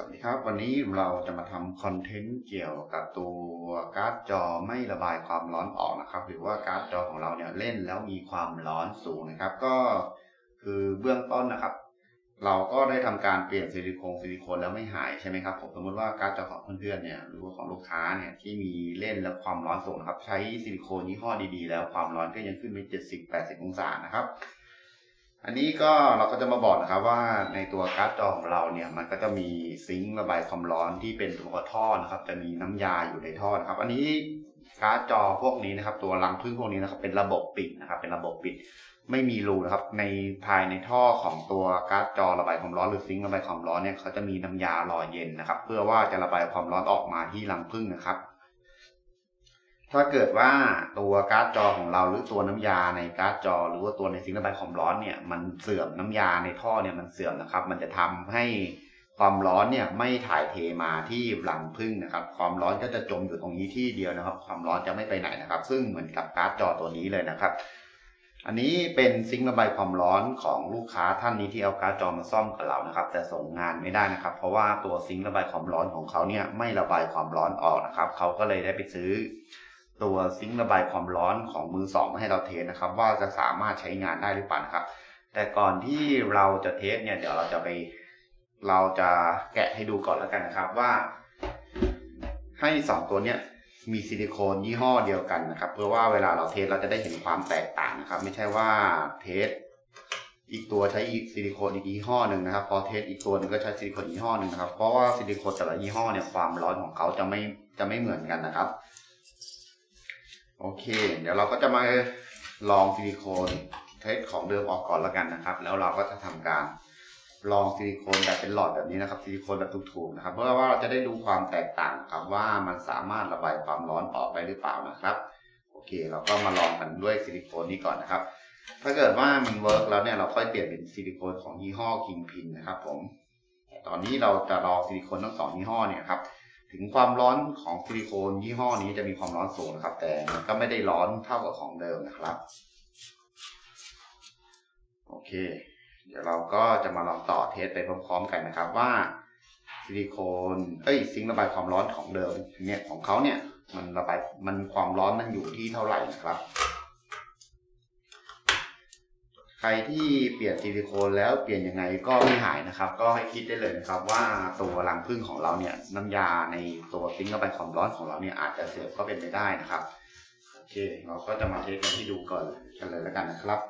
สวัสดีครับ วันนี้เราจะมาทำคอนเทนต์เกี่ยวกับตัวการ์ดจอไม่ระบายความร้อนออกนะครับ หรือว่าการ์ดจอของเราเนี่ยเล่นแล้วมีความร้อนสูงนะครับ ก็คือเบื้องต้นนะครับ เราก็ได้ทำการเปลี่ยนซิลิโคนซิลิโคนแล้วไม่หายใช่ไหมครับผมสมมติว่าการ์ดจอของเพื่อนๆเนี่ยหรือว่าของลูกค้าเนี่ยที่มีเล่นแล้วความร้อนสูงนะครับ ใช้ซิลิโคนยี่ห้อดีๆ แล้วความร้อนก็ยังขึ้นไป70-80 องศานะครับ อันนี้ก็เราก็จะมาบอกนะครับว่าในตัวการ์ดจอของเราเนี่ยมันก็จะมีซิงค์ระบายความร้อนที่เป็นตัวท่อนะครับ จะมีน้ำยาอยู่ในท่อนะครับ อันนี้การ์ดจอพวกนี้นะครับ ตัวรังพึ่งพวกนี้นะครับเป็นระบบปิดนะครับ เป็นระบบปิด ไม่มีรูนะครับ ในภายในท่อของตัวการ์ดจอระบายความร้อนหรือซิงค์ระบายความร้อนเนี่ยเขาจะมีน้ำยาหล่อเย็นนะครับ เพื่อว่าจะระบายความร้อนออกมาที่รังพึ่งนะครับ ถ้าเกิดว่าตัวการ์ดจอของเราหรือตัวน้ำยาในการ์ดจอ หรือว่าตัวในซิงค์ระบายความร้อนเนี่ยมันเสื่อมน้ำยาในท่อเนี่ยมันเสื่อมนะครับ มันจะทำให้ความร้อนเนี่ยไม่ถ่ายเทมาที่รังพึ่งนะครับ ความร้อนก็จะจมอยู่ตรงนี้ที่เดียวนะครับ ความร้อนจะไม่ไปไหนนะครับ ซึ่งเหมือนกับการ์ดจอตัวนี้เลยนะครับ อันนี้เป็นซิงค์ระบายความร้อนของลูกค้าท่านนี้ที่เอาการ์ดจอมาซ่อมกับเรานะครับ แต่ส่งงานไม่ได้นะครับ เพราะว่าตัวซิงค์ระบายความร้อนของเขาเนี่ยไม่ระบายความร้อนออกนะครับเขาก็เลยได้ไปซื้อ ตัวซิงค์ระบายความร้อนของมือสองมาให้เราเทสนะครับ ว่าจะสามารถใช้งานได้หรือเปล่านะครับ แต่ก่อนที่เราจะเทสเนี่ยเดี๋ยวเราจะไป เราจะแกะให้ดูก่อนแล้วกันนะครับว่า ให้สองตัวเนี้ยมีซิลิโคนยี่ห้อเดียวกันนะครับ เพื่อว่าเวลาเราเทสเราจะได้เห็นความแตกต่างนะครับ ไม่ใช่ว่าเทสอีกตัวใช้อีกซิลิโคนอีกยี่ห้อหนึ่งนะครับ พอเทสอีกตัวหนึงก็ใช้ซิลิโคนยี่ห้อหนึ่งนะครับ เพราะว่าซิลิโคนแต่ละยี่ห้อเนี่ยความร้อนของเขาจะไม่จะไม่เหมือนกันนะครับ โอเค เดี๋ยวเราก็จะมาลองซิลิโคนเทสของเดิมออกก่อนแล้วกันนะครับ แล้วเราก็จะทำการลองซิลิโคนแบบเป็นหลอดแบบนี้นะครับซิลิโคนแบบถูกๆนะครับ เพื่อว่าเราจะได้ดูความแตกต่างครับว่ามันสามารถระบายความร้อนออกไปหรือเปล่านะครับ โอเค เราก็มาลองกันด้วยซิลิโคนนี้ก่อนนะครับ ถ้าเกิดว่ามันเวิร์กแล้วเนี่ยเราค่อยเปลี่ยนเป็นซิลิโคนของยี่ห้อคิงพินนะครับ ผม ตอนนี้เราจะลองซิลิโคนทั้งสองยี่ห้อเนี่ยครับ ถึงความร้อนของซิลิโคนยี่ห้อนี้จะมีความร้อนสูงนะครับ แต่มันก็ไม่ได้ร้อนเท่ากับของเดิมนะครับ โอเค เดี๋ยวเราก็จะมาลองต่อเทสไปพร้อมๆกันนะครับว่าซิลิโคนเอ้ยซิงระบายความร้อนของเดิมเนี่ยของเขาเนี่ยมันระบายมันความร้อนมันอยู่ที่เท่าไหร่นะครับ ใครที่เปลี่ยนซิลิโคนแล้วเปลี่ยนยังไงก็ไม่หายนะครับ ก็ให้คิดได้เลยนะครับว่าตัวรังผึ้งของเราเนี่ยน้ำยาในตัวซิงค์ระบายความร้อนของเราเนี่ยอาจจะเสื่อมก็เป็นไปได้นะครับโอเค เราก็จะมาเทสกันที่ดูก่อนกันเลยแล้วกันนะครับ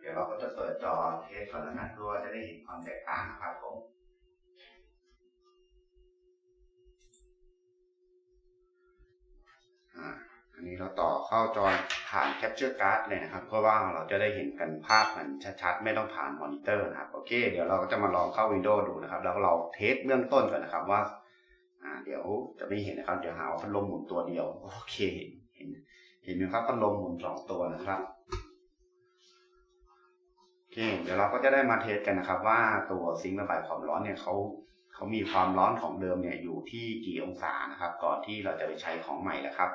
เดี๋ยวเราก็จะเปิดจอเทสก่อนแล้วกันเพื่อว่าจะได้เห็นความแตกต่างนะครับผม เราต่อเข้าจอผ่าน Capture Card เลยนะครับเพื่อว่าเราจะได้เห็นกันภาพมันชัดๆ ไม่ต้องผ่านมอนิเตอร์นะครับโอเค เดี๋ยวเราก็จะมาลองเข้า Windows ดูนะครับ แล้วเราเทสเบื้องต้นก่อนนะครับว่าอ่า เดี๋ยวจะไม่เห็นนะครับ เดี๋ยวหาว่าพัดลมหมุนตัวเดียว โอเค เห็นเห็นไหมครับพัดลมหมุนสองตัวนะครับโอเค เดี๋ยวเราก็จะได้มาเทสกันนะครับ ว่าตัวซิงค์ระบายความร้อนเนี่ยเขาเขามีความร้อนของเดิมเนี่ยอยู่ที่กี่องศานะครับ ก่อนที่เราจะไปใช้ของใหม่นะครับ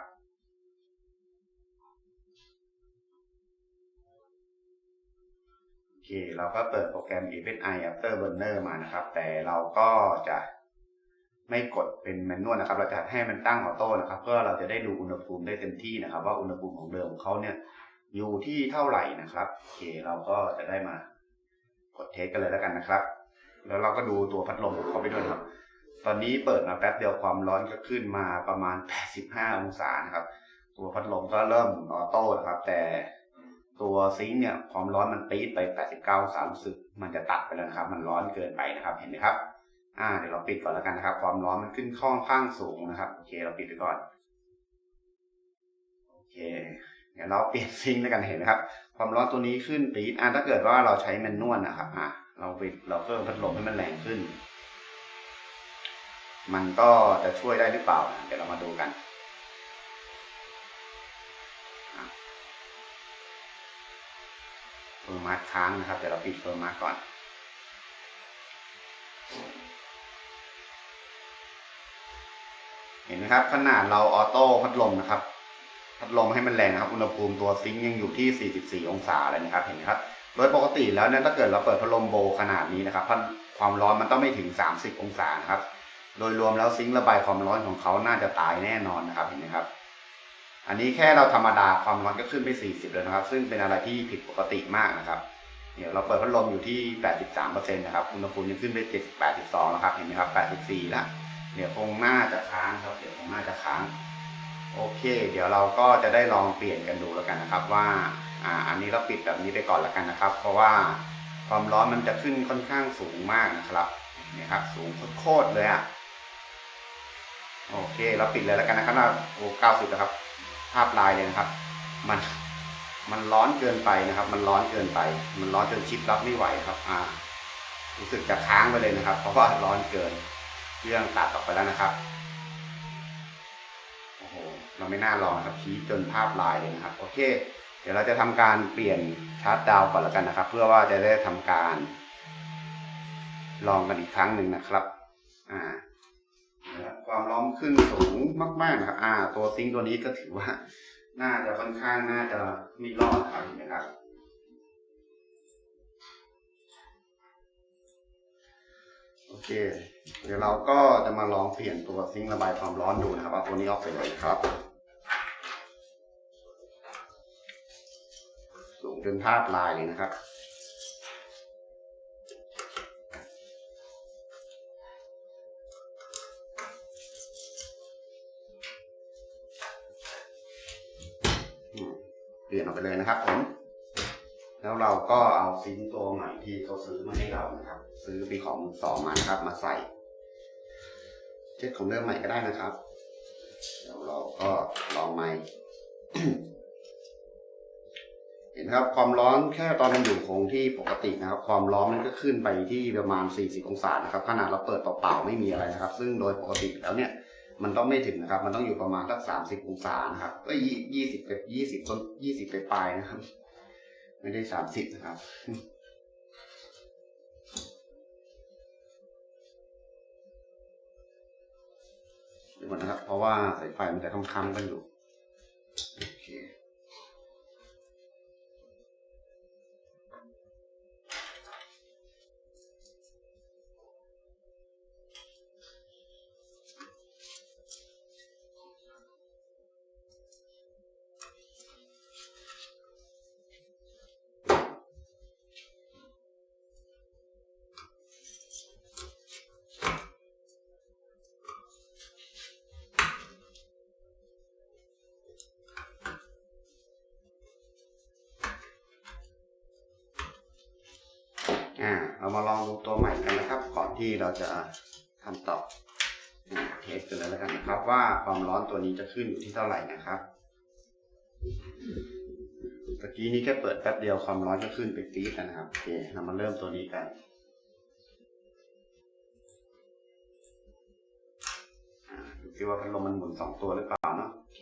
ค เราก็เปิดโปรแกรม API Afterburner มานะครับ แต่เราก็จะไม่กดเป็นแมนนวลนะครับ เราจะให้มันตั้งออโต้นะครับ เพื่อเราจะได้ดูอุณหภูมิได้เต็มที่นะครับ ว่าอุณหภูมิของเดิมของเขาเนี่ยอยู่ที่เท่าไหร่นะครับโอเคเราก็จะได้มากดเทสกันเลยแล้วกันนะครับ แล้วเราก็ดูตัวพัดลมของเขาไปด้วยครับ ตอนนี้เปิดมาแป๊บเดียวความร้อนก็ขึ้นมาประมาณ 85 องศานะครับ ตัวพัดลมก็เริ่มออโต้นะครับ แต่ ตัวซิงค์เนี่ยความร้อนมันปี๊ดไป 89องศารู้สึกมันจะตัดไปแล้วนะครับ มันร้อนเกินไปนะครับ เห็นไหมครับ อ่า เดี๋ยวเราปิดก่อนแล้วกันนะครับ ความร้อนมันขึ้นค่อนข้างสูงนะครับ โอเค เราปิดไปก่อน โอเคเดี๋ยวเราเปลี่ยนซิงค์แล้วกันเห็นไหมครับ ความร้อนตัวนี้ขึ้นปี๊ด อ่าถ้าเกิดว่าเราใช้แมนนวลนะครับ อ่า เราปิดเราเพิ่มพัดลมให้มันแรงขึ้น มันก็จะช่วยได้หรือเปล่า เดี๋ยวเรามาดูกัน เฟิร์มมาร์ค้างนะครับเดี๋ยวเราปิดเฟิร์มมาร์ก่อน เห็นไหมครับ ขนาดเราออโต้พัดลมนะครับ พัดลมให้มันแรงนะครับ อุณหภูมิตัวซิงค์ยังอยู่ที่ 44 องศาเลยนะครับ เห็นไหมครับ โดยปกติแล้วเนี่ยถ้าเกิดเราเปิดพัดลมโบขนาดนี้นะครับความร้อนมันต้องไม่ถึง 30 องศานะครับ โดยรวมแล้วซิงค์ระบายความร้อนของเขาน่าจะตายแน่นอนนะครับ เห็นไหมครับ อันนี้แค่เราธรรมดาความร้อนก็ขึ้นไป 40เลยนะครับ ซึ่งเป็นอะไรที่ผิดปกติมากนะครับเดี๋ยวเราเปิดพัดลมอยู่ที่ 83%นะครับอุณหภูมิยังขึ้นไป82แล้วครับ เห็นไหมครับ 84 แล้วเดี๋ยวคงน่าจะค้างครับ เดี๋ยวคงน่าจะค้าง โอเค เดี๋ยวเราก็จะได้ลองเปลี่ยนกันดูแล้วกันนะครับ ว่า อ่า อันนี้เราปิดแบบนี้ไปก่อนแล้วกันนะครับ เพราะว่าความร้อนมันจะขึ้นค่อนข้างสูงมากนะครับนี่ครับ สูงโคตรเลยอะโอเค เราปิดเลยแล้วกันนะครับว่าโอ้เก้าสิบแล้วครับาพลายเลยนะครับ มันมันร้อนเกินไปนะครับ มันร้อนเกินไป มันร้อนจนชิปรับไม่ไหวครับ อ่า รู้สึกจะค้างไปเลยนะครับ เพราะว่าร้อนเกินเครื่องตัดออกไปแล้วนะครับโอ้โหเราไม่น่าลองครับชี้จนภาพลายเลยนะครับ โอเค เดี๋ยวเราจะทำการเปลี่ยนชาร์จดาวก่อนแล้วกันนะครับ เพื่อว่าจะได้ทำการ ลองกันอีกครั้งหนึ่งนะครับ อ่า ความร้อนขึ้นสูงมากๆนะครับอ่า ตัวซิงตัวนี้ก็ถือว่าน่าจะค่อนข้างน่าจะไม่รอดครับนไหมครับโอเค เดี๋ยวเราก็จะมาลองเปลี่ยนตัวซิงระบายความร้อนดูนะครับเอาตัวนี้ออกไปเลยครับ สูงจนภาพลายเลยนะครับ ไปเลยนะครับผม แล้วเราก็เอาซิงตัวใหม่ที่เขาซื้อมาให้เรานะครับ ซื้อปีของสองมานะครับ มาใส่เช็ดของเดิมใหม่ก็ได้นะครับ เดี๋ยวเราก็ลองใหม่เห็นครับความร้อนแค่ตอนมันอยู่คงที่ปกตินะครับ ความร้อนมันก็ขึ้นไปที่ประมาณ 40 องศานะครับขนาดเราเปิดเปล่าๆไม่มีอะไรนะครับ ซึ่งโดยปกติแล้วเนี่ย มันต้องไม่ถึงนะครับ มันต้องอยู่ประมาณสักสามสิบองศานะครับก็ยี่สิบไปยี่สิบต้นยี่สิบไปปลายนะครับ ไม่ได้สามสิบนะครับเดี๋ยวก่อนนะครับ เพราะว่าสายไฟมันจะค้ำๆกันอยู่ ที่เราจะทำต่อเทสกันเลยแล้วกันนะครับ ว่าความร้อนตัวนี้จะขึ้นอยู่ที่เท่าไหร่นะครับตะกี้นี้แค่เปิดแป๊บเดียวความร้อนก็ขึ้นไปปี๊ดแล้วนะครับโอเคเรามาเริ่มตัวนี้กันอ่าดูซิว่าพัดลมมันหมุนสองตัวหรือเปล่าเนาะโอเค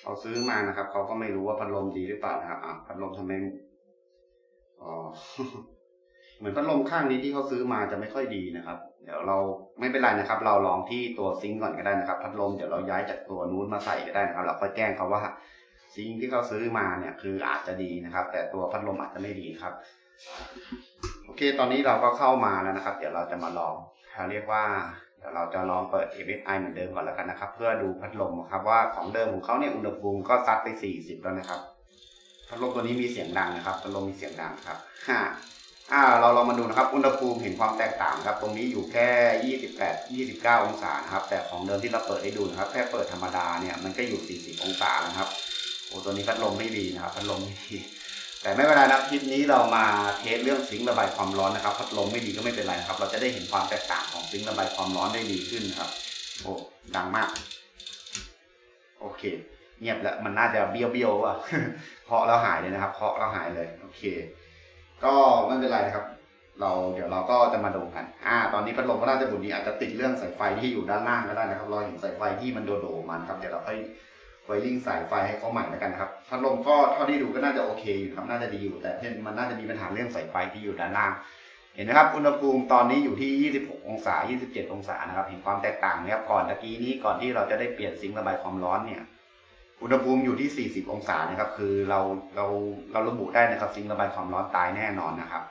เขาซื้อมานะครับเขาก็ไม่รู้ว่าพัดลมดีหรือเปล่านะครับอะพัดลมทำไม อ๋อเหมือนพัดลมข้างนี้ที่เขาซื้อมาจะไม่ค่อยดีนะครับ เดี๋ยวเราไม่เป็นไรนะครับ เราลองที่ตัวซิงก์ก่อนก็ได้นะครับ พัดลมเดี๋ยวเราย้ายจากตัวนู้นมาใส่ก็ได้นะครับ เราก็แจ้งเขาว่าซิงก์ที่เขาซื้อมาเนี่ยคืออาจจะดีนะครับ แต่ตัวพัดลมอาจจะไม่ดีครับ โอเค ตอนนี้เราก็เข้ามาแล้วนะครับ เดี๋ยวเราจะมาลองเขาเรียกว่าเดี๋ยวเราจะลองเปิด MSI เหมือนเดิมก่อนแล้วกันนะครับ เพื่อดูพัดลมครับว่าของเดิมของเขาเนี่ยอุณหภูมิก็ซัดไป 40 แล้วนะครับ พัดลมตัวนี้มีเสียงดังนะครับพัดลมมีเสียงดังครับฮ่าอ่าเราลองมาดูนะครับ อุณหภูมิเห็นความแตกต่างครับ ตรงนี้อยู่แค่ 28 29 องศาครับ แต่ของเดิมที่เราเปิดให้ดูนะครับ แค่เปิดธรรมดาเนี่ยมันก็อยู่ 40 องศานะครับโอ้ตัวนี้พัดลมไม่ดีนะครับ พัดลมไม่ดีแต่ไม่เป็นไรนะคลิปนี้เรามาเทสเรื่องซิงค์ระบายความร้อนนะครับ พัดลมไม่ดีก็ไม่เป็นไรครับ เราจะได้เห็นความแตกต่างของซิงค์ระบายความร้อนได้ดีขึ้นครับ โอ้ดังมาก โอเค เงียบแล้วมันน่าจะเบี้ยวเบี้ยวอะเคาะแล้วหายเลยนะครับเคาะแล้วหายเลยโอเค ก็ไม่เป็นไรนะครับ เราเดี๋ยวเราก็จะมาดูกัน อ่า ตอนนี้พัดลมก็น่าจะบุญดีอาจจะติดเรื่องสายไฟที่อยู่ด้านล่างก็ได้นะครับ เราเห็นสายไฟที่มันโดดๆมันครับเดี๋ยวเราค่อยไวริงสายไฟให้เขาใหม่แล้วกันครับพัดลมก็เท่าที่ดูก็น่าจะโอเคอยู่ครับน่าจะดีอยู่ แต่เพียงมันน่าจะมีปัญหาเรื่องสายไฟที่อยู่ด้านล่าง เห็นไหมครับ อุณหภูมิตอนนี้อยู่ที่ 26 องศา 27 องศานะครับ เห็นความแตกต่างไหมครับ ก่อนตะกี้นี้ก่อนที่เราจะได้เปลี่ยนซิงค์ระบายความร้อนเนี่ย อุณหภูมิอยู่ที่ 40 องศานะครับ คือเราเราเราระบุได้นะครับซิงค์ระบายความร้อนตายแน่นอนนะครับ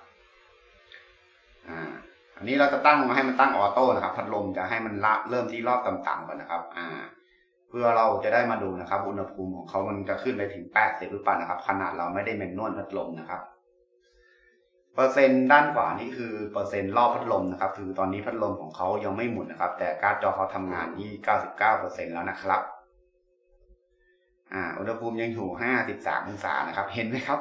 อ่าอันนี้เราจะตั้งมาให้มันตั้งออโต้นะครับ พัดลมจะให้มันละเริ่มที่รอบต่ำๆก่อนนะครับ อ่า เพื่อเราจะได้มาดูนะครับ อุณหภูมิของเขามันจะขึ้นไปถึง 80 หรือเปล่านะครับ ขนาดเราไม่ได้แมนนวลพัดลมนะครับเปอร์เซ็นต์ด้านขวานี่คือเปอร์เซ็นต์รอบพัดลมนะครับ คือตอนนี้พัดลมของเขายังไม่หมุนนะครับ แต่การ์ดจอเขาทำงานที่ 99%แล้วนะครับ อ่าอุณหภูมิยังอยู่53องศานะครับ เห็นไหมครับ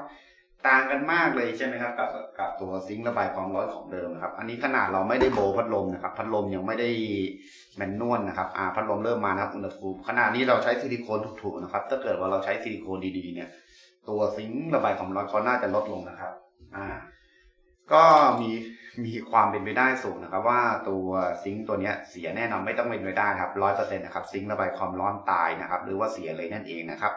ต่างกันมากเลยใช่ไหมครับ กับกับตัวซิงค์ระบายความร้อนของเดิมนะครับ อันนี้ขนาดเราไม่ได้โบพัดลมนะครับ พัดลมยังไม่ได้แมนนวลนะครับอ่าพัดลมเริ่มมานะครับอุณหภูมิขนาดนี้เราใช้ซิลิโคนถูกๆนะครับ ถ้าเกิดว่าเราใช้ซิลิโคนดีๆเนี่ย ตัวซิงค์ระบายความร้อนเขาน่าจะลดลงนะครับ อ่า ก็มีมีความเป็นไปได้สูงนะครับ ว่าตัวซิงค์ตัวเนี้ยเสียแน่นอนไม่ต้องเป็นไปได้ครับร้อยเปอร์เซ็นต์นะครับซิงค์ระบายความร้อนตายนะครับ หรือว่าเสียเลยนั่นเองนะครับ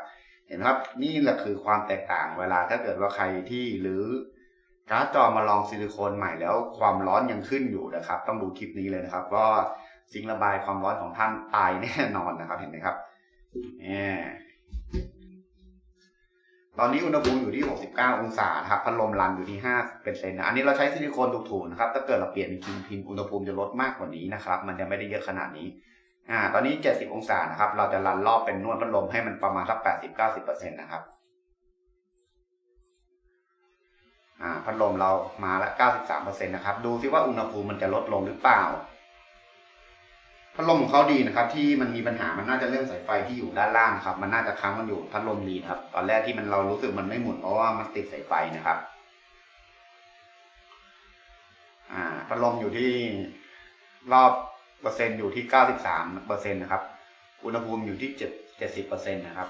เห็นไหมครับนี่แหละคือความแตกต่างเวลาถ้าเกิดว่าใครที่หรือการ์ดจอมาลองซิลิโคนใหม่แล้วความร้อนยังขึ้นอยู่นะครับ ต้องดูคลิปนี้เลยนะครับว่าซิงค์ระบายความร้อนของท่านตายแน่นอนนะครับเห็นไหมครับเนี่ย อนนี้อุณหภูมิอยู่ที่ 69 องศานะครับ พัดลมรันอยู่ที่5เป็นเซนนะอันนี้เราใช้ซิลิโคนถูกๆนะครับ ถ้าเกิดเราเปลี่ยนเป็นคิงพินอุณหภูมิจะลดมากกว่านี้นะครับ มันจะไม่ได้เยอะขนาดนี้ อ่า ตอนนี้ 70 องศานะครับ เราจะรันรอบเป็นนวดพัดลมให้มันประมาณสัก 80-90%นะครับ อ่า พัดลมเรามาละ 93%นะครับ ดูซิว่าอุณหภูมิมันจะลดลงหรือเปล่า พัดลมของเขาดีนะครับที่มันมีปัญหามันน่าจะเรื่องสายไฟที่อยู่ด้านล่างครับมันน่าจะค้างมันอยู่พัดลมดีครับ ตอนแรกที่มันเรารู้สึกมันไม่หมุนเพราะว่ามันติดสายไฟนะครับอ่าพัดลมอยู่ที่รอบเปอร์เซ็นต์อยู่ที่93เปอร์เซ็นต์นะครับอุณหภูมิอยู่ที่7 70เจ็ดสิบเปอร์เซ็นต์นะครับ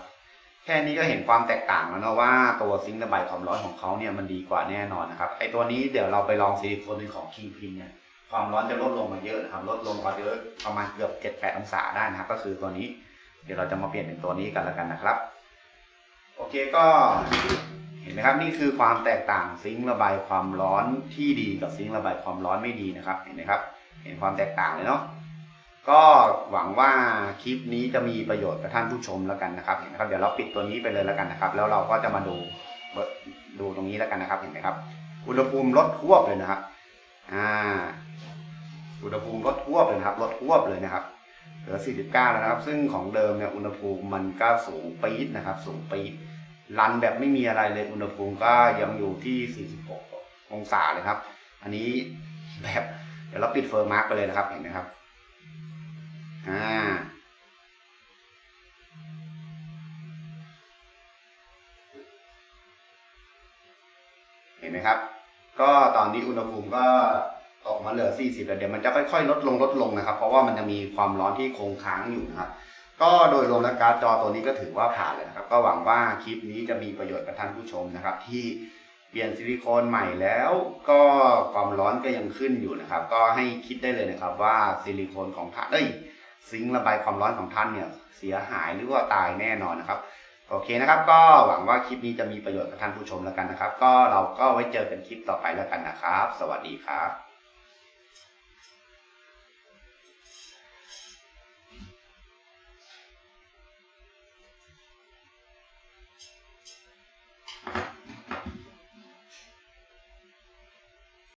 แค่นี้ก็เห็นความแตกต่างแล้วนะว่าตัวซิงค์ระบายความร้อนของเขาเนี่ยมันดีกว่าแน่นอนนะครับไอตัวนี้เดี๋ยวเราไปลองซิลิโคนเป็นของคิงพินเนี่ย ความร้อนจะลดลงมาเยอะนะครับ ลดลงกว่าเยอะประมาณเกือบ7-8องศาได้นะครับ ก็คือตัวนี้ เดี๋ยวเราจะมาเปลี่ยนเป็นตัวนี้กันแล้วกันนะครับ โอเคก็เห็นไหมครับนี่คือความแตกต่างซิงค์ระบายความร้อนที่ดีกับซิงค์ระบายความร้อนไม่ดีนะครับ เห็นไหมครับ เห็นความแตกต่างเลยเนาะก็หวังว่าคลิปนี้จะมีประโยชน์กับท่านผู้ชมแล้วกันนะครับ เห็นไหมครับ เดี๋ยวเราปิดตัวนี้ไปเลยแล้วกันนะครับ แล้วเราก็จะมาดูดูตรงนี้แล้วกันนะครับ เห็นไหมครับ อุณหภูมิลดทวบเลยนะครับ อ่า อุณหภูมิลดทวบเลยนะครับลดทวบเลยนะครับเหลือ 49 แล้วนะครับ ซึ่งของเดิมเนี่ยอุณหภูมิมันก็สูงปี๊ดนะครับ สูงปี๊ดรันแบบไม่มีอะไรเลยอุณหภูมิก็ยังอยู่ที่ 46 องศาเลยครับ อันนี้แบบเดี๋ยวเราปิดเฟอร์มาร์กไปเลยนะครับเห็นไหมครับอ่าเห็นไหมครับ ก็ตอนนี้อุณหภูมิก็ ออกมาเหลือ 40แล้วเดี๋ยวมันจะค่อยๆ ลดลงลดลงนะครับ เพราะว่ามันจะมีความร้อนที่คงค้างอยู่นะครับ ก็โดยรวมแล้วการ์ดจอตัวนี้ก็ถือว่าผ่านเลยนะครับ ก็หวังว่าคลิปนี้จะมีประโยชน์กับท่านผู้ชมนะครับ ที่เปลี่ยนซิลิโคนใหม่แล้ว ก็ความร้อนก็ยังขึ้นอยู่นะครับ ก็ให้คิดได้เลยนะครับว่าซิลิโคนของท่านเอ้ยซิงระบายความร้อนของท่านเนี่ยเสียหายหรือว่าตายแน่นอนนะครับโอเคนะครับ ก็หวังว่าคลิปนี้จะมีประโยชน์กับท่านผู้ชมแล้วกันนะครับ ก็เราก็ไว้เจอกันคลิปต่อไปแล้วกันนะครับ สวัสดีครับ